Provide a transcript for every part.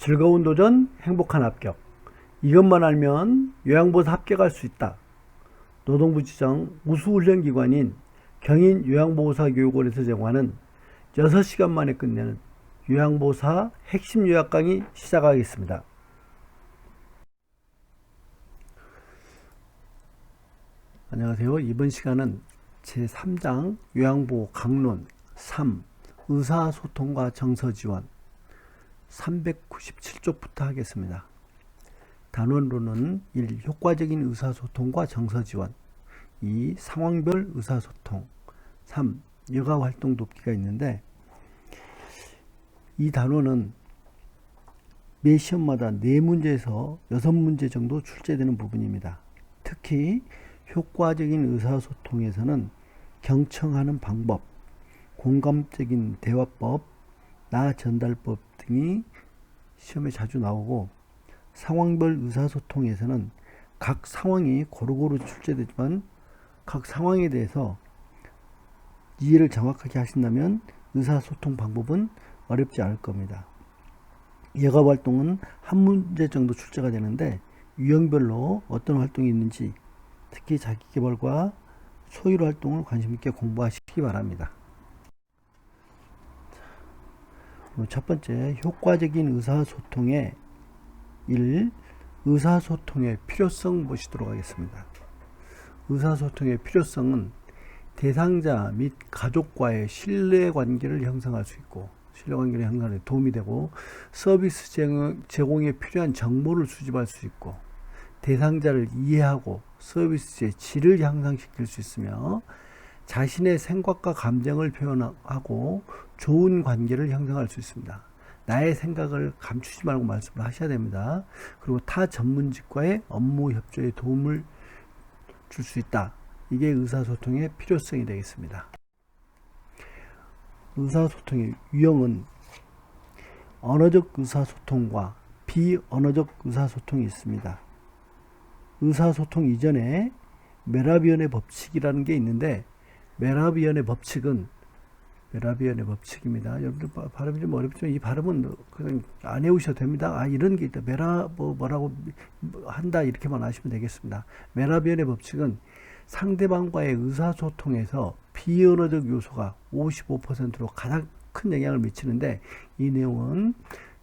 즐거운 도전, 행복한 합격. 이것만 알면 요양보호사 합격할 수 있다. 노동부 지정 우수훈련기관인 경인 요양보호사 교육원에서 제공하는 6시간 만에 끝내는 요양보호사 핵심 요약 강의 시작하겠습니다. 안녕하세요. 이번 시간은 제3장 요양보호 강론 3 의사소통과 정서지원 397쪽부터 하겠습니다. 단원로는 1. 효과적인 의사소통과 정서지원 2. 상황별 의사소통 3. 여가활동 돕기가 있는데 이 단원은 매 시험마다 4문제에서 6문제 정도 출제되는 부분입니다. 특히 효과적인 의사소통에서는 경청하는 방법, 공감적인 대화법, 나 전달법 등이 시험에 자주 나오고 상황별 의사소통에서는 각 상황이 고루고루 출제되지만 각 상황에 대해서 이해를 정확하게 하신다면 의사소통 방법은 어렵지 않을 겁니다. 예가 활동은 한 문제 정도 출제가 되는데 유형별로 어떤 활동이 있는지 특히 자기개발과 소일 활동을 관심 있게 공부하시기 바랍니다. 첫 번째 효과적인 의사소통의 1. 의사소통의 필요성 보시도록 하겠습니다. 의사소통의 필요성은 대상자 및 가족과의 신뢰관계를 형성할 수 있고 신뢰관계를 형성하는 데 도움이 되고 서비스 제공에 필요한 정보를 수집할 수 있고 대상자를 이해하고 서비스의 질을 향상시킬 수 있으며 자신의 생각과 감정을 표현하고 좋은 관계를 형성할 수 있습니다. 나의 생각을 감추지 말고 말씀을 하셔야 됩니다. 그리고 타 전문직과의 업무 협조에 도움을 줄 수 있다. 이게 의사소통의 필요성이 되겠습니다. 의사소통의 유형은 언어적 의사소통과 비언어적 의사소통이 있습니다. 의사소통 이전에 메라비언의 법칙이라는 게 있는데 메라비언의 법칙은 메 라비언의 법칙입니다. 여러분들 발음이 좀 어렵지만 이 발음은 그냥 안 외우셔도 됩니다. 아 이런 게 있다. 메라 뭐 뭐라고 한다 이렇게만 아시면 되겠습니다. 메라비언의 법칙은 상대방과의 의사소통에서 비언어적 요소가 55%로 가장 큰 영향을 미치는데 이 내용은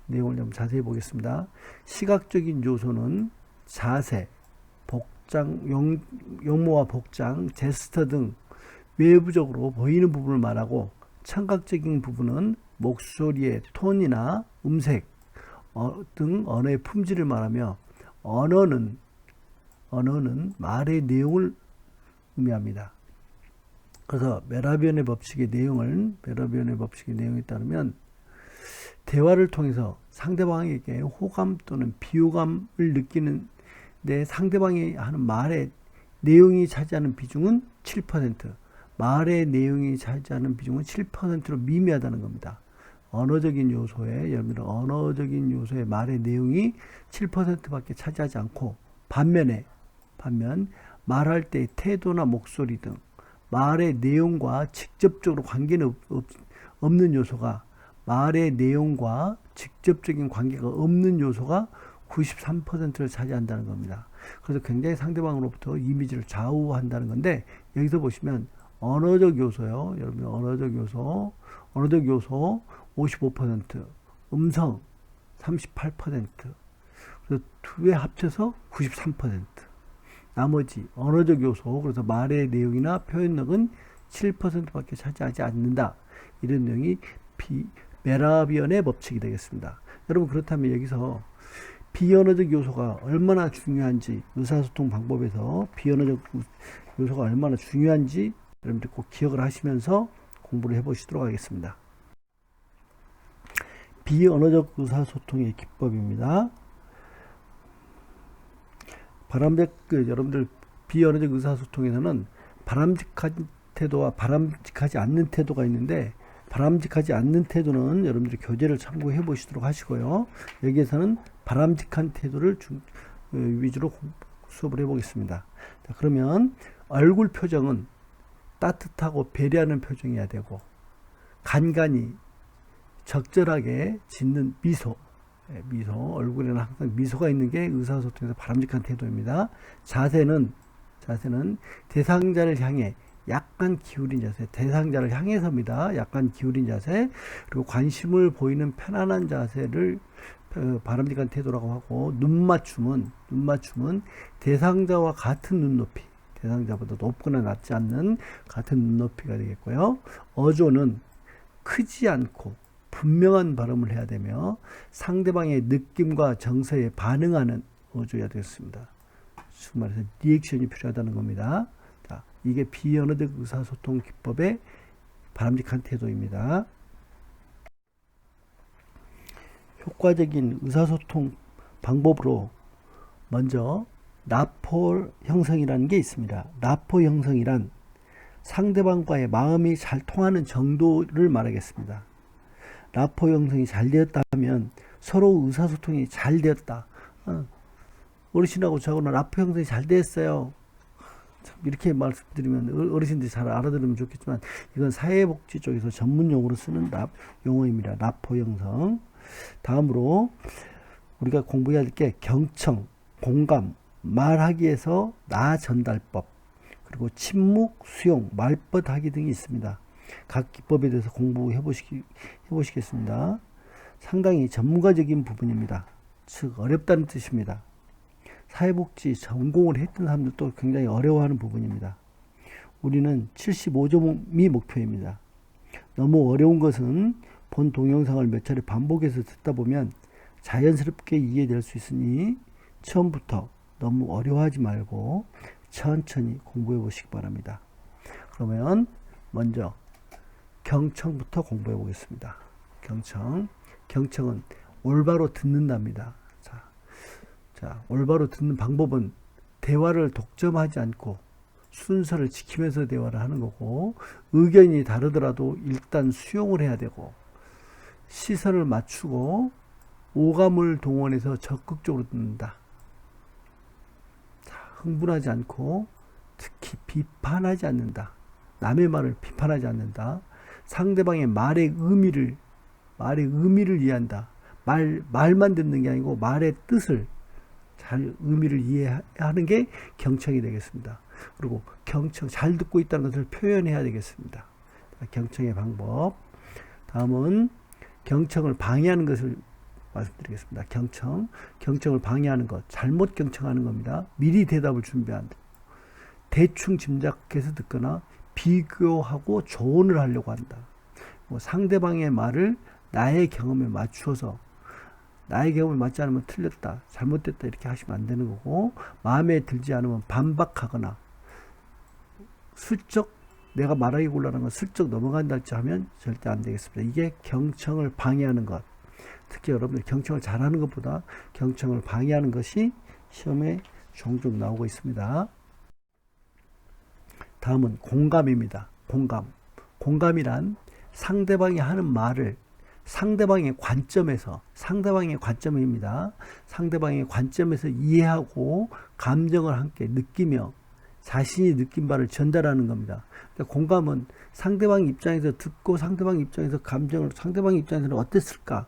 내용을 좀 자세히 보겠습니다. 시각적인 요소는 자세, 복장, 용, 용모와 복장, 제스처 등 외부적으로 보이는 부분을 말하고 청각적인 부분은 목소리의 톤이나 음색 어, 등 언어의 품질을 말하며 언어는 언어는 말의 내용을 의미합니다. 그래서 메라비언의 법칙의 내용을 메라비언의 법칙의 내용에 따르면 대화를 통해서 상대방에게 호감 또는 비호감을 느끼는 내 상대방이 하는 말의 내용이 차지하는 비중은 7%, 말의 내용이 차지하는 비중은 7%로 미미하다는 겁니다. 언어적인 요소에, 들어 언어적인 요소의 말의 내용이 7%밖에 차지하지 않고 반면에, 반면 말할 때의 태도나 목소리 등 말의 내용과 직접적으로 관계는 없, 없는 요소가 말의 내용과 직접적인 관계가 없는 요소가 93%를 차지한다는 겁니다. 그래서 굉장히 상대방으로부터 이미지를 좌우한다는 건데 여기서 보시면 언어적 요소요. 여러분 언어적 요소, 언어적 요소 55%, 음성 38%. 그래서 두 개 합쳐서 93%. 나머지 언어적 요소, 그래서 말의 내용이나 표현력은 7%밖에 차지하지 않는다. 이런 내용이 비, 메라비언의 법칙이 되겠습니다. 여러분 그렇다면 여기서 비언어적 요소가 얼마나 중요한지 의사소통 방법에서 비언어적 요소가 얼마나 중요한지 여러분들 꼭 기억을 하시면서 공부를 해보시도록 하겠습니다. 비언어적 의사소통의 기법입니다. 바람직 그 여러분들 비언어적 의사소통에서는 바람직한 태도와 바람직하지 않는 태도가 있는데 바람직하지 않는 태도는 여러분들 교재를 참고해 보시도록 하시고요. 여기에서는 바람직한 태도를 중, 어, 위주로 수업을 해 보겠습니다. 그러면 얼굴 표정은 따뜻하고 배려하는 표정이어야 되고 간간히 적절하게 짓는 미소 예, 미소, 얼굴에는 항상 미소가 있는 게 의사소통에서 바람직한 태도입니다. 자세는 자세는 대상자를 향해 약간 기울인 자세, 대상자를 향해서입니다. 약간 기울인 자세, 그리고 관심을 보이는 편안한 자세를 어, 바람직한 태도라고 하고 눈 맞춤은 눈 맞춤은 대상자와 같은 눈높이, 대상자보다 높거나 낮지 않는 같은 눈높이가 되겠고요. 어조는 크지 않고 분명한 발음을 해야 되며 상대방의 느낌과 정서에 반응하는 어조야 되겠습니다. 즉 말해서 리액션이 필요하다는 겁니다. 자, 이게 비언어적 의사소통 기법의 바람직한 태도입니다. 효과적인 의사소통 방법으로 먼저 나포 형성이라는 게 있습니다. 나포 형성이란 상대방과의 마음이 잘 통하는 정도를 말하겠습니다. 라포 형성이 잘 되었다면 서로 의사소통이 잘 되었다. 어, 어르신하고 저하고는 라포 형성이 잘. 참 이렇게 말씀드리면 어- 어르신들이 잘 알아들으면 좋겠지만 이건 사회복지 쪽에서 전문 용어로 쓰는 랍 용어입니다. 라포 형성. 다음으로 우리가 공부해야 할게 경청, 공감, 말하기에서 나 전달법, 그리고 침묵, 수용, 말벗하기 등이 있습니다. 각 기법에 대해서 공부해 보시기 해보시겠습니다. 상당히 전문가적인 부분입니다. 즉 어렵다는 뜻입니다. 사회복지 전공을 했던 사람들도 굉장히 어려워하는 부분입니다. 우리는 75점이 목표입니다. 너무 어려운 것은 본 동영상을 몇 차례 반복해서 듣다 보면 자연스럽게 이해될 수 있으니 처음부터 너무 어려워하지 말고 천천히 공부해 보시기 바랍니다. 그러면 먼저 경청부터 공부해 보겠습니다. 경청. 경청은 올바로 듣는답니다. 자, 자, 올바로 듣는 방법은 대화를 독점하지 않고 순서를 지키면서 대화를 하는 거고, 의견이 다르더라도 일단 수용을 해야 되고, 시선을 맞추고, 오감을 동원해서 적극적으로 듣는다. 자, 흥분하지 않고, 특히 비판하지 않는다. 남의 말을 비판하지 않는다. 상대방의 말의 의미를 말의 의미를 이해한다. 말 말만 듣는 게 아니고 말의 뜻을 잘 의미를 이해하는 게 경청이 되겠습니다. 그리고 경청 잘 듣고 있다는 것을 표현해야 되겠습니다. 경청의 방법. 다음은 경청을 방해하는 것을 말씀드리겠습니다. 경청, 경청을 방해하는 것, 잘못 경청하는 겁니다. 미리 대답을 준비한다. 대충 짐작해서 듣거나 비교하고 조언을 하려고 한다. 뭐 상대방의 말을 나의 경험에 맞추어서 나의 경험에 맞지 않으면 틀렸다, 잘못됐다 이렇게 하시면 안 되는 거고 마음에 들지 않으면 반박하거나 슬쩍 내가 말하기 곤란한 건 슬쩍 넘어간다지 하면 절대 안 되겠습니다. 이게 경청을 방해하는 것. 특히 여러분들 경청을 잘하는 것보다 경청을 방해하는 것이 시험에 종종 나오고 있습니다. 다음은 공감입니다. 공감. 공감이란 상대방이 하는 말을 상대방의 관점에서 상대방의 관점입니다. 상대방의 관점에서 이해하고 감정을 함께 느끼며 자신이 느낀 바를 전달하는 겁니다. 그러니까 공감은 상대방 입장에서 듣고 상대방 입장에서 감정을 상대방 입장에서는 어땠을까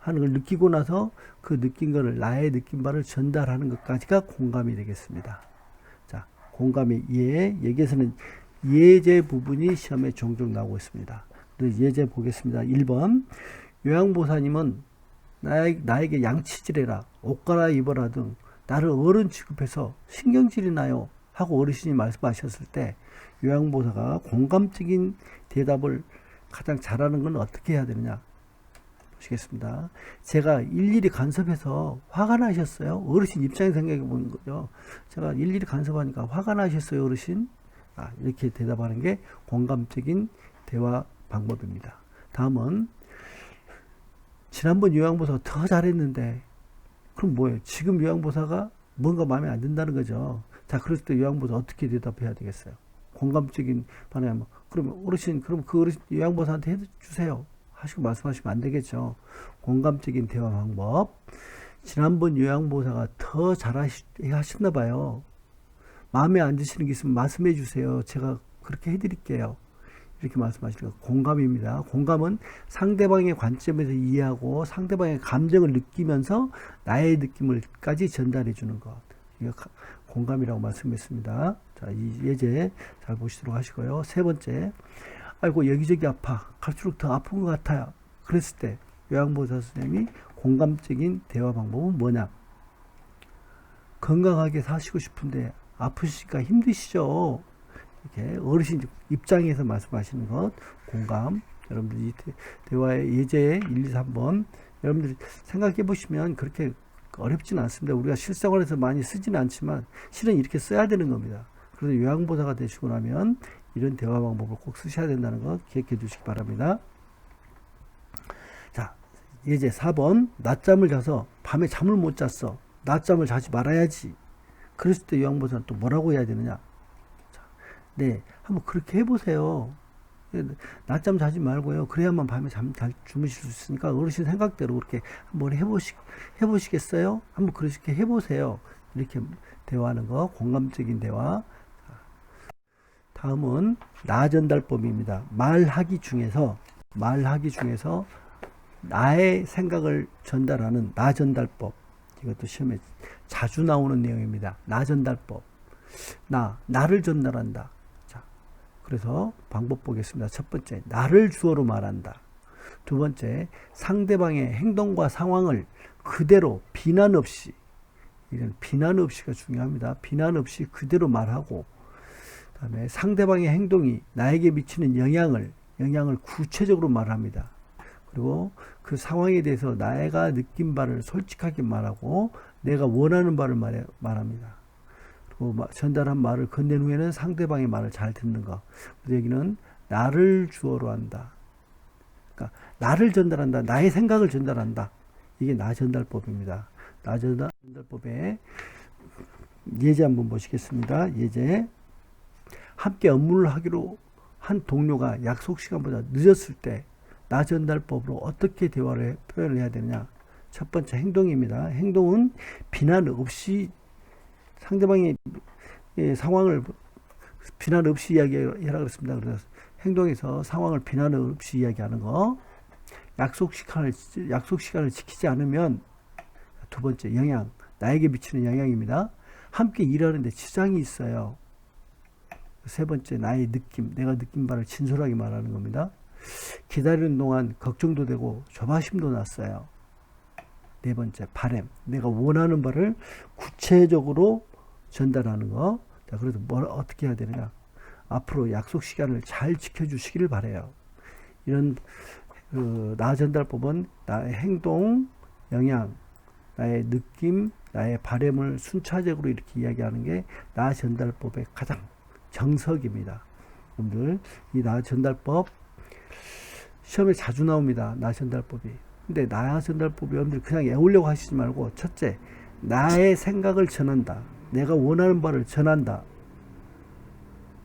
하는 걸 느끼고 나서 그 느낀 것을 나의 느낀 바를 전달하는 것까지가 공감이 되겠습니다. 자, 공감의 이해 여기에서는 예제 부분이 시험에 종종 나오고 있습니다. 예제 보겠습니다. 1번 요양보사님은 나에, 나에게 양치질해라 옷 갈아입어라 등 나를 어른 취급해서 신경질이 나요 하고 어르신이 말씀하셨을 때 요양보사가 공감적인 대답을 가장 잘하는 건 어떻게 해야 되느냐 보시겠습니다. 제가 일일이 간섭해서 화가 나셨어요. 어르신 입장에 생각해 보는 거죠. 제가 일일이 간섭하니까 화가 나셨어요, 어르신. 아, 이렇게 대답하는 게 공감적인 대화 방법입니다. 다음은 지난번 요양보사가 더 잘했는데 그럼 뭐예요? 지금 요양보사가 뭔가 마음에 안 든다는 거죠. 자, 그랬을 때 요양보사 어떻게 대답해야 되겠어요? 공감적인 반응하면 그러면 어르신 그럼 그 어르신 요양보사한테 해 주세요. 하시고 말씀하시면 안 되겠죠. 공감적인 대화 방법. 지난번 요양보사가 더 잘하셨나 봐요. 마음에 안 드시는 게 있으면 말씀해 주세요. 제가 그렇게 해드릴게요. 이렇게 말씀하시는 거 공감입니다. 공감은 상대방의 관점에서 이해하고 상대방의 감정을 느끼면서 나의 느낌을까지 전달해 주는 것. 이거 가- 공감이라고 말씀했습니다. 자, 이 예제 잘 보시도록 하시고요. 세 번째, 아이고 여기저기 아파. 갈수록 더 아픈 것 같아요. 그랬을 때 요양보호사 선생님이 공감적인 대화 방법은 뭐냐? 건강하게 사시고 싶은데 아프시니까 힘드시죠? 이렇게 어르신 입장에서 말씀하시는 것 공감 여러분들 이 대- 대화의 예제 1, 2, 3번 여러분들이 생각해 보시면 그렇게 어렵지는 않습니다. 우리가 실생활에서 많이 쓰지는 않지만 실은 이렇게 써야 되는 겁니다. 그래서 요양보사가 되시고 나면 이런 대화 방법을 꼭 쓰셔야 된다는 것 기억해 주시기 바랍니다. 자, 예제 4번 낮잠을 자서 밤에 잠을 못 잤어. 낮잠을 자지 말아야지. 그랬을 때 요양보사는 또 뭐라고 해야 되느냐? 자, 네, 한번 그렇게 해보세요. 예, 낮잠 자지 말고요. 그래야만 밤에 잠 잘 주무실 수 있으니까 어르신 생각대로 그렇게 한번 해보시, 해보시겠어요? 한번 그렇게 해보세요. 이렇게 대화하는 거, 공감적인 대화. 다음은 나 전달법입니다. 말하기 중에서, 말하기 중에서 나의 생각을 전달하는 나 전달법. 이것도 시험에 자주 나오는 내용입니다. 나 전달법. 나, 나를 전달한다. 자, 그래서 방법 보겠습니다. 첫 번째, 나를 주어로 말한다. 두 번째, 상대방의 행동과 상황을 그대로 비난 없이, 이런 비난 없이가 중요합니다. 비난 없이 그대로 말하고, 그 다음에 상대방의 행동이 나에게 미치는 영향을, 영향을 구체적으로 말합니다. 그리고 그 상황에 대해서 내가 느낀 바를 솔직하게 말하고 내가 원하는 바를 말해, 말합니다. 그리고 마- 전달한 말을 건넨 후에는 상대방의 말을 잘 듣는 거. 그래서 여기는 나를 주어로 한다. 그러니까 나를 전달한다. 나의 생각을 전달한다. 이게 나 전달법입니다. 나 전달, 전달법의 예제 한번 보시겠습니다. 예제. 함께 업무를 하기로 한 동료가 약속 시간보다 늦었을 때 나 전달법으로 어떻게 대화를 해- 표현을 해야 되느냐. 첫 번째 행동입니다. 행동은 비난 없이 상대방의 예, 상황을 비난 없이 이야기하라 그랬습니다. 그래서 행동에서 상황을 비난 없이 이야기하는 거. 약속 시간을 약속 시간을 지키지 않으면 두 번째 영향 나에게 미치는 영향입니다. 함께 일하는데 지장이 있어요. 세 번째 나의 느낌 내가 느낀 바를 진솔하게 말하는 겁니다. 기다리는 동안 걱정도 되고 조바심도 났어요. 네 번째 바램 내가 원하는 바를 구체적으로 전달하는 거. 자, 그래서 뭘 어떻게 해야 되느냐? 앞으로 약속 시간을 잘 지켜주시기를 바래요. 이런 그, 나 전달법은 나의 행동, 영향, 나의 느낌, 나의 바램을 순차적으로 이렇게 이야기하는 게 나 전달법의 가장 정석입니다. 여러분들 이나 전달법 시험에 자주 나옵니다. 나 전달법이. 근데 나 전달법이 여러분들 그냥 외우려고 하시지 말고 첫째 나의 생각을 전한다. 내가 원하는 바를 전한다.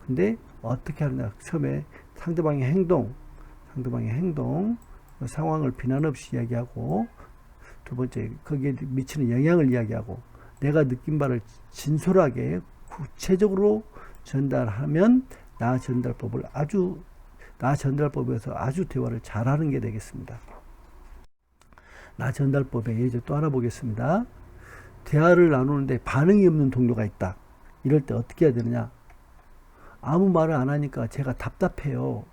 근데 어떻게 하느냐? 처음에 상대방의 행동, 상대방의 행동, 그 상황을 비난 없이 이야기하고 두 번째 거기에 미치는 영향을 이야기하고 내가 느낀 바를 진솔하게 구체적으로 전달하면 나 전달법을 아주 나 전달법에서 아주 대화를 잘하는 게 되겠습니다. 나 전달법의 예제 또 하나 보겠습니다. 대화를 나누는데 반응이 없는 동료가 있다. 이럴 때 어떻게 해야 되느냐? 아무 말을 안 하니까 제가 답답해요.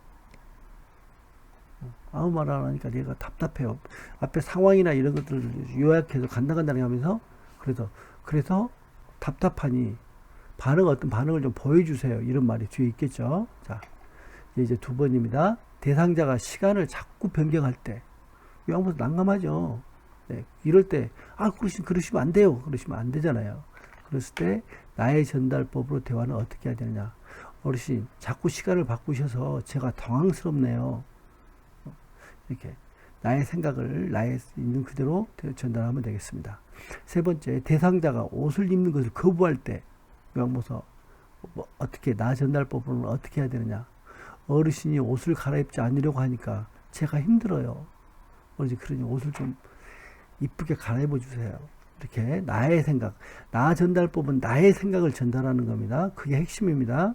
아무 말을 안 하니까 내가 답답해요. 앞에 상황이나 이런 것들을 요약해서 간단간단히 하면서 그래서 그래서 답답하니 반응 어떤 반응을 좀 보여주세요. 이런 말이 뒤에 있겠죠. 자 이제 두 번입니다. 대상자가 시간을 자꾸 변경할 때 요양보다 난감하죠. 네, 이럴 때, 아, 그러시면, 그러시면 안 돼요. 그러시면 안 되잖아요. 그랬을 때, 나의 전달법으로 대화는 어떻게 해야 되느냐. 어르신, 자꾸 시간을 바꾸셔서 제가 당황스럽네요. 이렇게. 나의 생각을 나의 있는 그대로 전달하면 되겠습니다. 세 번째, 대상자가 옷을 입는 것을 거부할 때, 요양보서, 뭐, 어떻게, 나 전달법으로는 어떻게 해야 되느냐. 어르신이 옷을 갈아입지 않으려고 하니까 제가 힘들어요. 어르신, 그러니 옷을 좀 이쁘게 갈아입어 주세요. 이렇게 나의 생각, 나 전달법은 나의 생각을 전달하는 겁니다. 그게 핵심입니다.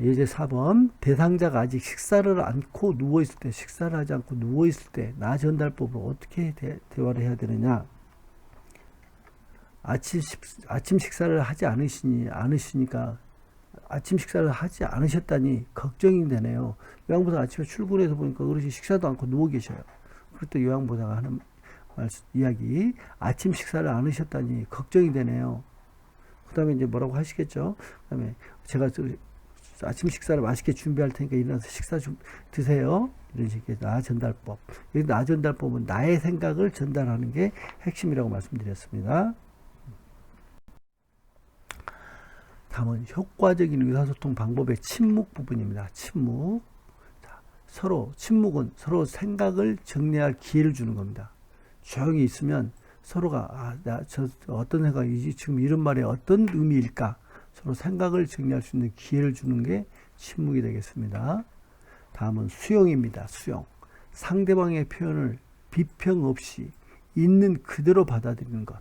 예제 4번 대상자가 아직 식사를 않고 누워 있을 때 식사를 하지 않고 누워 있을 때 나 전달법으로 어떻게 대, 대화를 해야 되느냐 아침 식 아침 식사를 하지 않으시니 않으시니까 아침 식사를 하지 않으셨다니 걱정이 되네요. 요양보사 아침에 출근해서 보니까 어르신 식사도 않고 누워 계셔요. 그럴 때 요양보사가 하는 말씀, 이야기 아침 식사를 않으셨다니 걱정이 되네요. 그 다음에 이제 뭐라고 하시겠죠? 그 다음에 제가 저 아침 식사를 맛있게 준비할 테니까 일어나서 식사 좀 드세요. 이런 식의 나 전달법. 이 나 전달법은 나의 생각을 전달하는 게 핵심이라고 말씀드렸습니다. 다음은 효과적인 의사소통 방법의 침묵 부분입니다. 침묵. 자, 서로 침묵은 서로 생각을 정리할 기회를 주는 겁니다. 조용히 있으면 서로가 아, 나 저 어떤 생각이지 지금 이런 말에 어떤 의미일까 서로 생각을 정리할 수 있는 기회를 주는 게 침묵이 되겠습니다. 다음은 수용입니다. 수용. 상대방의 표현을 비평 없이 있는 그대로 받아들이는 것.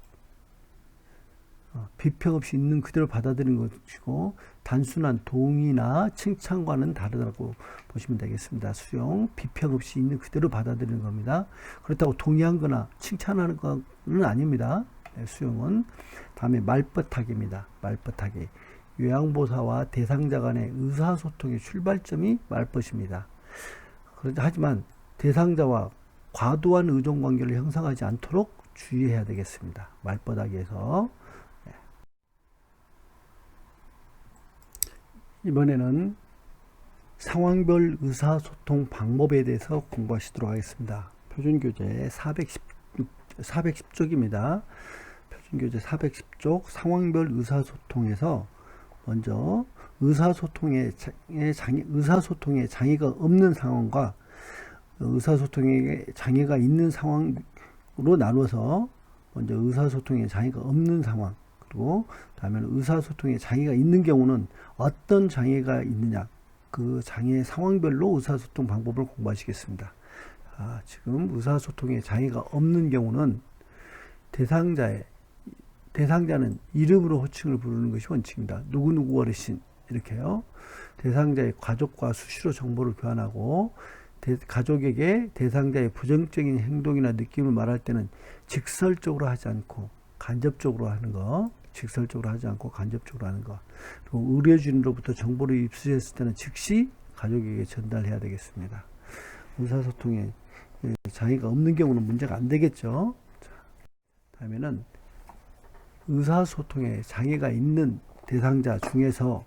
어, 비평 없이 있는 그대로 받아들이는 것이고 단순한 동의나 칭찬과는 다르다고 보시면 되겠습니다. 수용, 비평 없이 있는 그대로 받아들이는 겁니다. 그렇다고 동의한 거나 칭찬하는 건 아닙니다. 네, 수용은 다음에 말벗하기입니다. 말벗하기. 요양보사와 대상자 간의 의사소통의 출발점이 말벗입니다. 하지만 대상자와 과도한 의존 관계를 형성하지 않도록 주의해야 되겠습니다. 말벗하기에서 이번에는 상황별 의사소통 방법에 대해서 공부하시도록 하겠습니다. 표준교재 410, 410쪽입니다. 표준교재 410쪽 상황별 의사소통에서 먼저 의사소통에 장애, 의사소통에 장애가 없는 상황과 의사소통에 장애가 있는 상황으로 나눠서 먼저 의사소통에 장애가 없는 상황 그리고 다음에 의사소통에 장애가 있는 경우는 어떤 장애가 있느냐 그 장애 상황별로 의사소통 방법을 공부하시겠습니다. 아, 지금 의사소통에 장애가 없는 경우는 대상자의 대상자는 이름으로 호칭을 부르는 것이 원칙입니다. 누구누구 어르신 이렇게요. 대상자의 가족과 수시로 정보를 교환하고 대, 가족에게 대상자의 부정적인 행동이나 느낌을 말할 때는 직설적으로 하지 않고 간접적으로 하는 거, 직설적으로 하지 않고 간접적으로 하는 거. 그리고 의료진으로부터 정보를 입수했을 때는 즉시 가족에게 전달해야 되겠습니다. 의사소통에 장애가 없는 경우는 문제가 안 되겠죠. 자, 다음에는 의사소통에 장애가 있는 대상자 중에서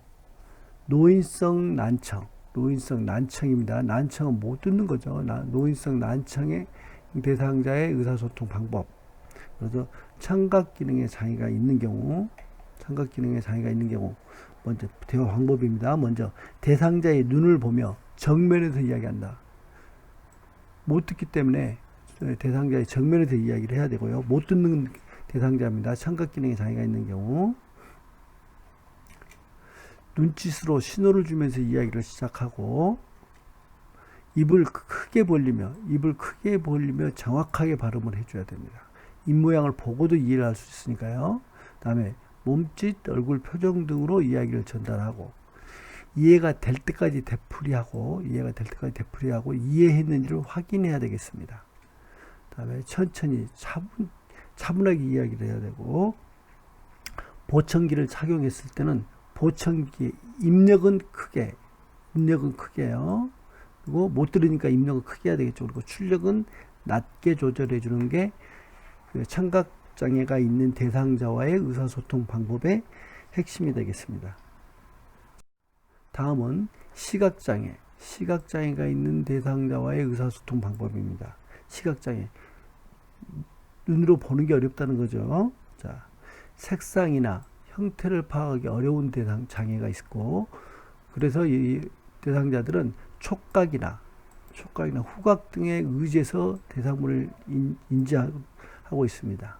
노인성 난청, 노인성 난청입니다. 난청은 못 듣는 거죠. 노인성 난청의 대상자의 의사소통 방법. 그래서 청각 기능에 장애가 있는 경우, 청각 기능에 장애가 있는 경우, 먼저 대화 방법입니다. 먼저 대상자의 눈을 보며 정면에서 이야기한다. 못 듣기 때문에 대상자의 정면에서 이야기를 해야 되고요. 못 듣는 대상자입니다. 청각 기능에 장애가 있는 경우 눈짓으로 신호를 주면서 이야기를 시작하고 입을 크게 벌리며 입을 크게 벌리며 정확하게 발음을 해줘야 됩니다. 입모양을 보고도 이해를 할 수 있으니까요. 다음에 몸짓, 얼굴 표정 등으로 이야기를 전달하고 이해가 될 때까지 되풀이하고 이해가 될 때까지 되풀이하고 이해했는지를 확인해야 되겠습니다. 다음에 천천히 차분, 차분하게 이야기를 해야 되고 보청기를 착용했을 때는 보청기 입력은 크게 입력은 크게요. 그리고 못 들으니까 입력을 크게 해야 되겠죠. 그리고 출력은 낮게 조절해 주는 게그 청각 장애가 있는 대상자와의 의사소통 방법의 핵심이 되겠습니다. 다음은 시각장애. 시각장애가 있는 대상자와의 의사소통 방법입니다. 시각장애. 눈으로 보는 게 어렵다는 거죠. 자, 색상이나 형태를 파악하기 어려운 대상 장애가 있고, 그래서 이 대상자들은 촉각이나 촉각이나 후각 등에 의지해서 대상물을 인, 인지하고 있습니다.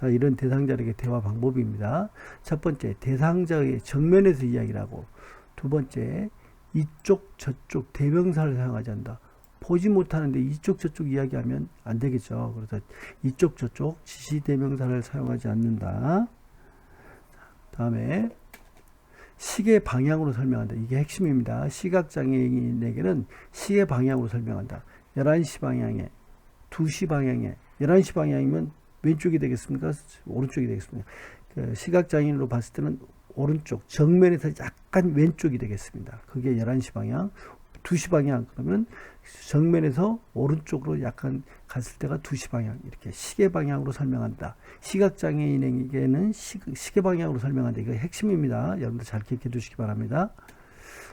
자, 이런 대상자에게 대화 방법입니다. 첫 번째, 대상자의 정면에서 이야기를 하고, 두 번째, 이쪽, 저쪽 대명사를 사용하지 않는다. 보지 못하는데 이쪽, 저쪽 이야기하면 안 되겠죠. 그래서 이쪽, 저쪽 지시 대명사를 사용하지 않는다. 다음에 시계 방향으로 설명한다. 이게 핵심입니다. 시각장애인에게는 시계 방향으로 설명한다. 11시 방향에, 2시 방향에, 11시 방향이면 왼쪽이 되겠습니까? 오른쪽이 되겠습니까? 그 시각장애인으로 봤을 때는 오른쪽, 정면에서 약간 왼쪽이 되겠습니다. 그게 11시 방향. 2시 방향 그러면 정면에서 오른쪽으로 약간 갔을 때가 2시 방향 이렇게 시계 방향으로 설명한다. 시각 장애인에게는 시, 시계 방향으로 설명한다. 이거 핵심입니다. 여러분들 잘 기억해 두시기 바랍니다.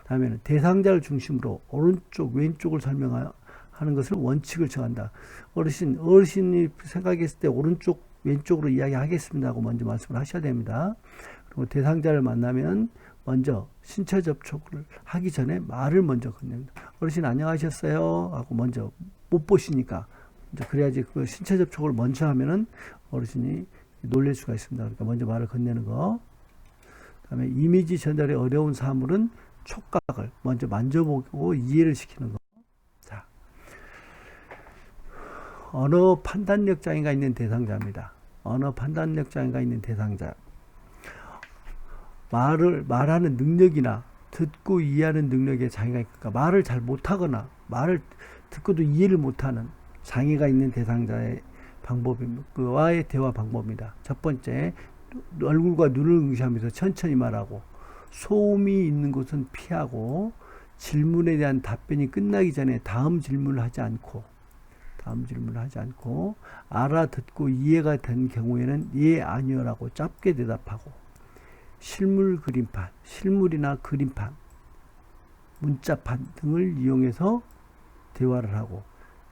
다음에는 대상자를 중심으로 오른쪽 왼쪽을 설명하 는 것을 원칙을 정한다. 어르신 어르신이 생각했을 때 오른쪽 왼쪽으로 이야기하겠습니다 하고 먼저 말씀을 하셔야 됩니다. 그리고 대상자를 만나면 먼저 신체 접촉을 하기 전에 말을 먼저 건넵니다. 어르신 안녕하셨어요 하고 먼저 못 보시니까 그래야지 그 신체 접촉을 먼저 하면은 어르신이 놀랄 수가 있습니다. 그러니까 먼저 말을 건네는 거. 그다음에 이미지 전달이 어려운 사물은 촉각을 먼저 만져보고 이해를 시키는 거. 자, 언어 판단력 장애가 있는 대상자입니다. 언어 판단력 장애가 있는 대상자. 말을 말하는 능력이나 듣고 이해하는 능력에 장애가 있으니까 말을 잘 못하거나 말을 듣고도 이해를 못하는 장애가 있는 대상자의. 그와의 대화 방법입니다. 첫 번째, 얼굴과 눈을 응시하면서 천천히 말하고 소음이 있는 곳은 피하고 질문에 대한 답변이 끝나기 전에 다음 질문을 하지 않고 다음 질문을 하지 않고 알아듣고 이해가 된 경우에는 예 아니요라고 짧게 대답하고 실물 그림판, 실물이나 그림판, 문자판 등을 이용해서 대화를 하고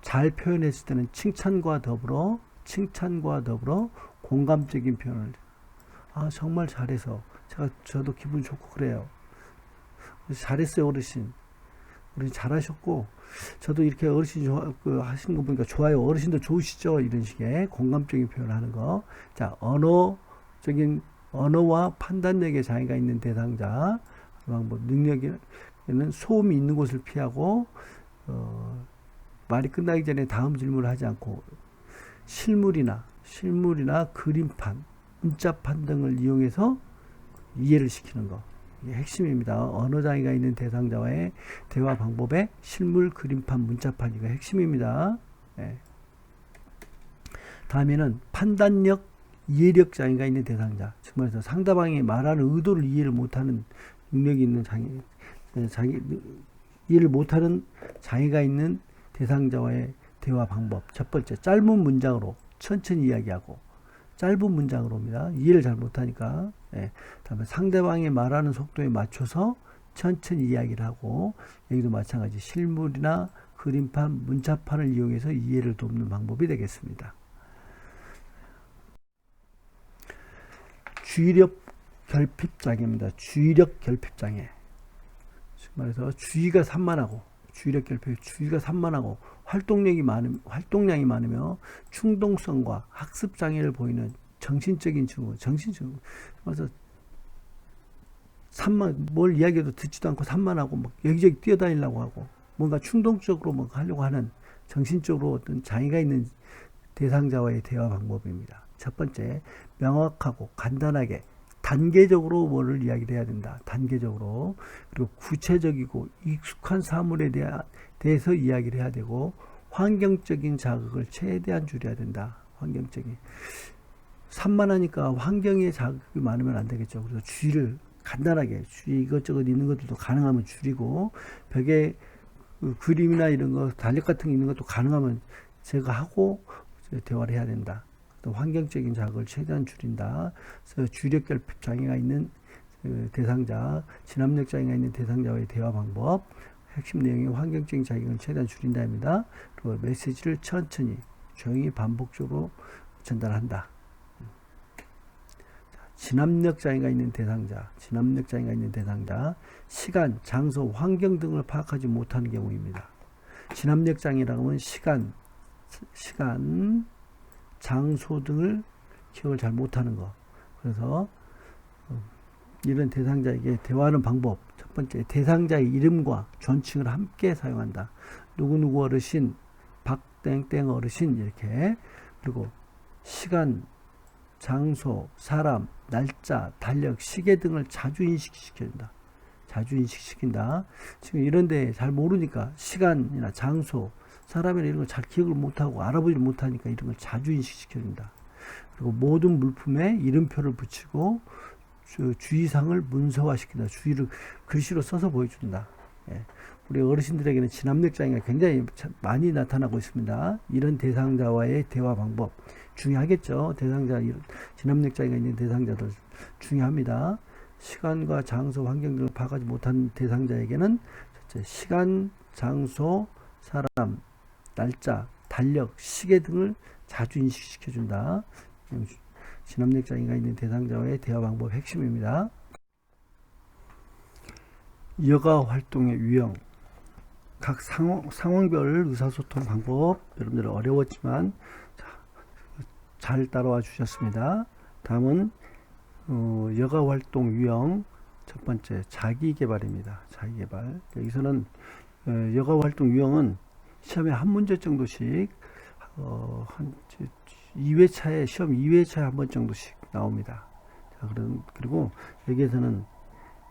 잘 표현했을 때는 칭찬과 더불어 칭찬과 더불어 공감적인 표현을 아 정말 잘해서 제가 저도 기분 좋고 그래요. 잘했어요 어르신. 어르신 잘하셨고 저도 이렇게 어르신 좋아, 그 하시는 거 보니까 좋아요. 어르신도 좋으시죠? 이런 식의 공감적인 표현을 하는 거. 자 언어적인 언어와 판단력에 장애가 있는 대상자 방법 능력에는 소음이 있는 곳을 피하고 어, 말이 끝나기 전에 다음 질문을 하지 않고 실물이나 실물이나 그림판, 문자판 등을 이용해서 이해를 시키는 거. 이게 핵심입니다. 언어 장애가 있는 대상자와의 대화 방법의 실물, 그림판, 문자판 이거 핵심입니다. 네. 다음에는 판단력, 이해력 장애가 있는 대상자. 즉 말해서 상대방이 말하는 의도를 이해를 못하는 능력이 있는 장애, 장애 이해를 못하는 장애가 있는 대상자와의 대화 방법. 첫 번째, 짧은 문장으로 천천히 이야기하고, 짧은 문장으로입니다. 이해를 잘 못하니까. 예. 다음에 상대방이 말하는 속도에 맞춰서 천천히 이야기를 하고, 여기도 마찬가지 실물이나 그림판, 문자판을 이용해서 이해를 돕는 방법이 되겠습니다. 주의력 결핍 장애입니다. 주의력 결핍 장애. 즉 말해서 주의가 산만하고 주의력 결핍, 주의가 산만하고 활동력이 많음, 활동량이 많으며 충동성과 학습 장애를 보이는 정신적인 증후, 정신 증후. 그래서 산만 뭘 이야기해도 듣지도 않고 산만하고 막 여기저기 뛰어다니려고 하고 뭔가 충동적으로 뭐 하려고 하는 정신적으로 어떤 장애가 있는 대상자와의 대화 방법입니다. 첫 번째, 명확하고 간단하게 단계적으로 뭐를 이야기를 해야 된다. 단계적으로. 그리고 구체적이고 익숙한 사물에 대하, 대해서 이야기를 해야 되고 환경적인 자극을 최대한 줄여야 된다. 환경적인. 산만하니까 환경에 자극이 많으면 안 되겠죠. 그래서 주의를 간단하게 주의 이것저것 있는 것들도 가능하면 줄이고 벽에 그 그림이나 이런 거 달력 같은 게 있는 것도 가능하면 제가 하고 대화를 해야 된다. 또 환경적인 자극을 최대한 줄인다. 그래서 주력 결핍 장애가 있는 그 대상자, 진압력 장애가 있는 대상자와의 대화 방법, 핵심 내용이 환경적인 자극을 최대한 줄인다입니다. 그리고 메시지를 천천히, 조용히 반복적으로 전달한다. 진압력 장애가 있는 대상자, 진압력 장애가 있는 대상자, 시간, 장소, 환경 등을 파악하지 못하는 경우입니다. 진압력 장애라고 하면 시간, 시간, 장소 등을 기억을 잘 못하는 거. 그래서 어, 이런 대상자에게 대화하는 방법. 첫 번째, 대상자의 이름과 존칭을 함께 사용한다. 누구누구 어르신, 박땡땡 어르신 이렇게 그리고 시간, 장소, 사람, 날짜, 달력, 시계 등을 자주 인식시켜준다. 자주 인식시킨다. 지금 이런데 잘 모르니까 시간이나 장소, 사람이나 이런 걸 잘 기억을 못하고 알아보지 못하니까 이런 걸 자주 인식시켜준다. 그리고 모든 물품에 이름표를 붙이고 주, 주의사항을 문서화시킨다. 주의를 글씨로 써서 보여준다. 예. 우리 어르신들에게는 진압력 장애가 굉장히 참 많이 나타나고 있습니다. 이런 대상자와의 대화 방법 중요하겠죠. 대상자 진압력장애가 있는 대상자들 중요합니다. 시간과 장소, 환경 등을 파악하지 못한 대상자에게는 첫째, 시간, 장소, 사람, 날짜, 달력, 시계 등을 자주 인식시켜준다. 진압력 장애가 있는 대상자와의 대화 방법 핵심입니다. 여가 활동의 유형 각 상황, 상황별 의사소통 방법 여러분들 어려웠지만 자, 잘 따라와 주셨습니다. 다음은 어, 여가 활동 유형 첫 번째 자기 개발입니다. 자기 개발 여기서는 어, 여가 활동 유형은 시험에 한 문제 정도씩 어, 한 2회차에 시험 2회차에 한 번 정도씩 나옵니다. 자, 그런 그리고 여기에서는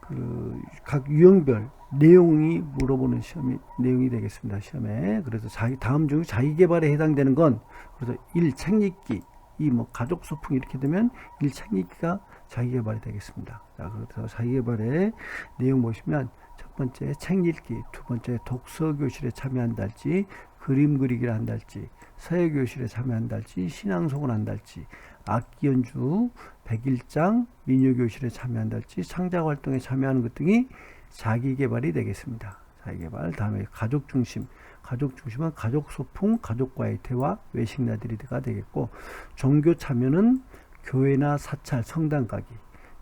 그 각 유형별 내용이 물어보는 시험이 내용이 되겠습니다. 시험에 그래서 자기 다음 중 자기 개발에 해당되는 건 그래서 일책 읽기 이 뭐 가족 소풍 이렇게 되면 일책 읽기가 자기 개발이 되겠습니다. 자 그래서 자기 개발의 내용 보시면 첫 번째 책 읽기, 두 번째 독서 교실에 참여한다 할지 그림 그리기를 한다 할지 서예 교실에 참여한다 할지 신앙송을 한다 할지 악기 연주, 백일장, 민요 교실에 참여한다 할지 창작 활동에 참여하는 것 등이 자기 개발이 되겠습니다. 자기 개발. 다음에 가족 중심. 가족 중심은 가족 소풍, 가족과의 대화, 외식 나들이가 되겠고 종교 참여는 교회나 사찰, 성당 가기.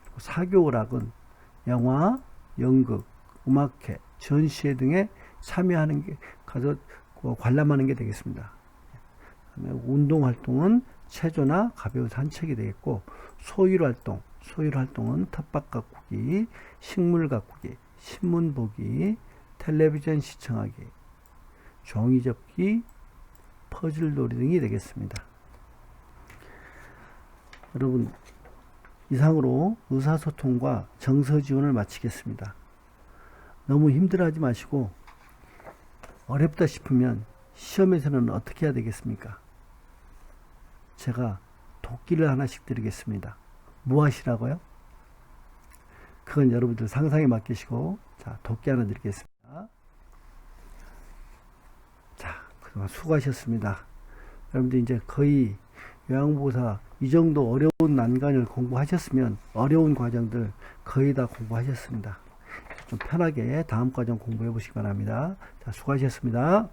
그리고 사교 오락은 영화, 연극, 음악회, 전시회 등에 참여하는 게 가서 관람하는 게 되겠습니다. 운동 활동은 체조나 가벼운 산책이 되겠고 소일 활동, 소일 활동은 텃밭 가꾸기, 식물 가꾸기, 신문 보기, 텔레비전 시청하기, 종이 접기, 퍼즐 놀이 등이 되겠습니다. 여러분 이상으로 의사소통과 정서 지원을 마치겠습니다. 너무 힘들어하지 마시고 어렵다 싶으면 시험에서는 어떻게 해야 되겠습니까? 제가 도끼를 하나씩 드리겠습니다. 뭐 하시라고요? 그건 여러분들 상상에 맡기시고 자 도끼 하나 드리겠습니다. 자 그동안 수고하셨습니다. 여러분들 이제 거의 요양보사 이 정도 어려운 난관을 공부하셨으면 어려운 과정들 거의 다 공부하셨습니다. 좀 편하게 다음 과정 공부해 보시기 바랍니다. 자 수고하셨습니다.